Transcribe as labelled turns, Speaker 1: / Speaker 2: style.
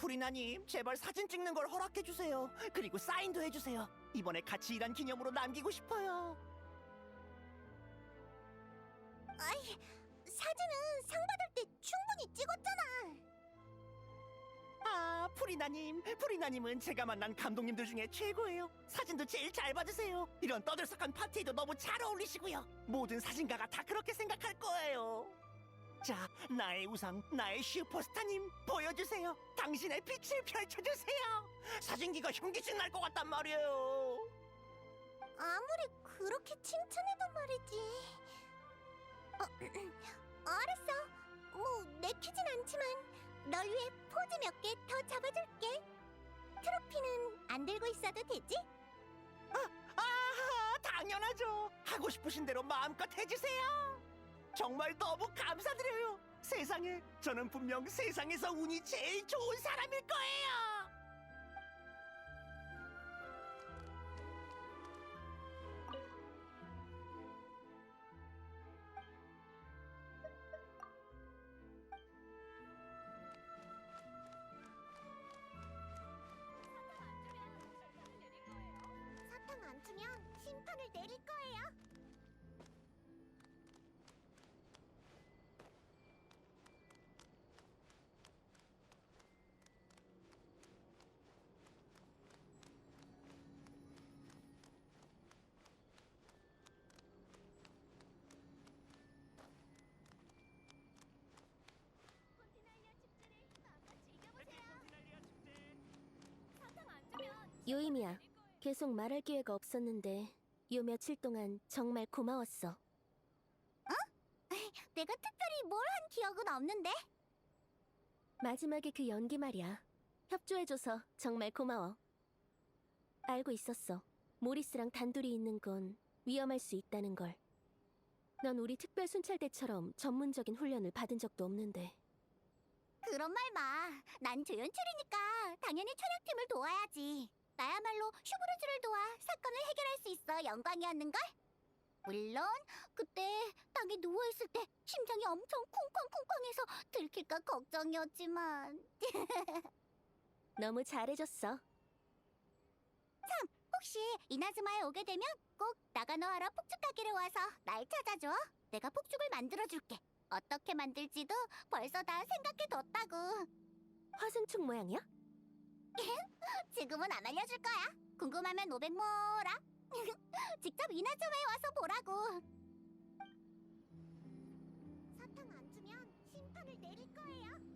Speaker 1: 프리나님, 제발 사진 찍는 걸 허락해 주세요. 그리고 사인도 해주세요. 이번에 같이 일한 기념으로 남기고 싶어요.
Speaker 2: 아이, 사진은 상 받을 때 충분히 찍었잖아.
Speaker 1: 아, 프리나님, 프리나님은 제가 만난 감독님들 중에 최고예요. 사진도 제일 잘 받으세요. 이런 떠들썩한 파티에도 너무 잘 어울리시고요. 모든 사진가가 다 그렇게 생각할 거예요. 자, 나의 우상, 나의 슈퍼스타님, 보여주세요. 당신의 빛을 펼쳐주세요. 사진기가 현기증 날 것 같단 말이에요.
Speaker 2: 아무리 그렇게 칭찬해도 말이지. 어, 알았어. 뭐 내키진 않지만 널 위해 포즈 몇 개 더 잡아줄게. 트로피는 안 들고 있어도 되지?
Speaker 1: 아, 당연하죠. 하고 싶으신 대로 마음껏 해주세요. 정말 너무 감사드려요. 세상에, 저는 분명 세상에서 운이 제일 좋은 사람일 거예요.
Speaker 2: 사탕 안 주면 심판을 내릴 거예요.
Speaker 3: 요임이야. 계속 말할 기회가 없었는데 요 며칠 동안 정말 고마웠어.
Speaker 2: 내가 특별히 뭘 한 기억은 없는데.
Speaker 3: 마지막에 그 연기 말이야. 협조해줘서 정말 고마워. 알고 있었어. 모리스랑 단둘이 있는 건 위험할 수 있다는 걸. 넌 우리 특별 순찰대처럼 전문적인 훈련을 받은 적도 없는데.
Speaker 2: 그런 말 마. 난 조연출이니까 당연히 촬영팀을 도와야지. 나야말로 슈브르즈를 도와 사건을 해결할 수 있어 영광이었는걸? 물론 그때 땅에 누워있을 때 심장이 엄청 쿵쾅쿵쾅해서 들킬까 걱정이었지만
Speaker 3: 너무 잘해줬어.
Speaker 2: 혹시 이나즈마에 오게 되면 꼭 나가노하라 폭죽 가게로 와서 날 찾아줘. 내가 폭죽을 만들어줄게. 어떻게 만들지도 벌써 다 생각해뒀다고.
Speaker 3: 화승축 모양이야?
Speaker 2: 지금은 안 알려줄 거야. 궁금하면 노백 모라. 직접 이나점에 와서 보라고. 사탕 안 주면 심판을 내릴 거예요.